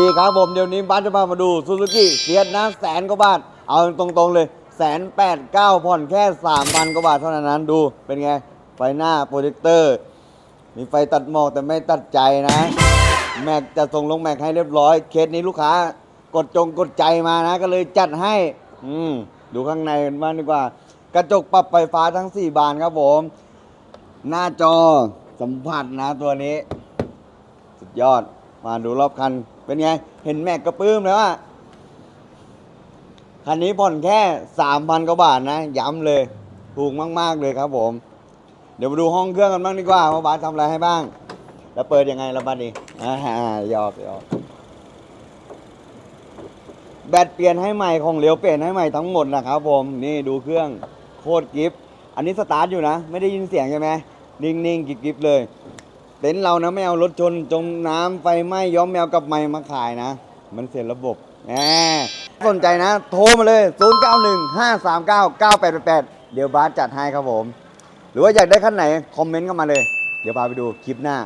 ดีครับผมเดี๋ยวนี้บัสจะพามาดูซูซูกิเสียดนะแสนกว่าบาท เอาตรงๆเลยแสนแปดเก้าผ่อนแค่สามพันกว่าบาทเท่านั้นนะดูเป็นไง ไฟหน้าโปรเจคเตอร์ มีไฟตัดหมอกแต่ไม่ตัดใจนะ แม็กจะส่งลงแม็กให้เรียบร้อย เคสนี้ลูกค้ากดจงกดใจมานะ ก็เลยจัดให้ อืมดูข้างในกันบ้างดีกว่า กระจกปรับไฟฟ้าทั้ง 4 บานครับผม หน้าจอสัมผัสนะตัวนี้ สุดยอด มาดูรอบคัน เป็นไง เห็นแม็กกระปื้มแล้วอะคันนี้ผ่อนแค่3,000กว่าบาทนะ ย้ำเลย ถูกมาก ๆ เลยครับผม เดี๋ยวมาดูห้องเครื่องกันบ้างดีกว่าว่าบาสทำอะไรให้บ้าง แล้วเปิดยังไงละบัดนี้อ่าหยอกหยอกแบตเปลี่ยนให้ใหม่ของเหลวเปลี่ยนให้ใหม่ทั้งหมดนะครับผม นี่ดูเครื่องโคตรกิฟต์อันนี้สตาร์ทอยู่นะ ไม่ได้ยินเสียงใช่ไหมนิ่งๆกิฟๆเลย ต็นท์เรานะไม่เอารถชนจมน้ำไฟไหม้ย้อมแมวกับไม้มาขายนะ มันเสียระบบแหมสนใจนะ โทรมาเลย 0 9 1 5 3 9 9 8 8 8 เดี๋ยวบาสจัดให้ครับผม หรือว่าอยากได้ขั้นไหน คอมเมนต์เข้ามาเลย เดี๋ยวพาไปดูคลิปหน้า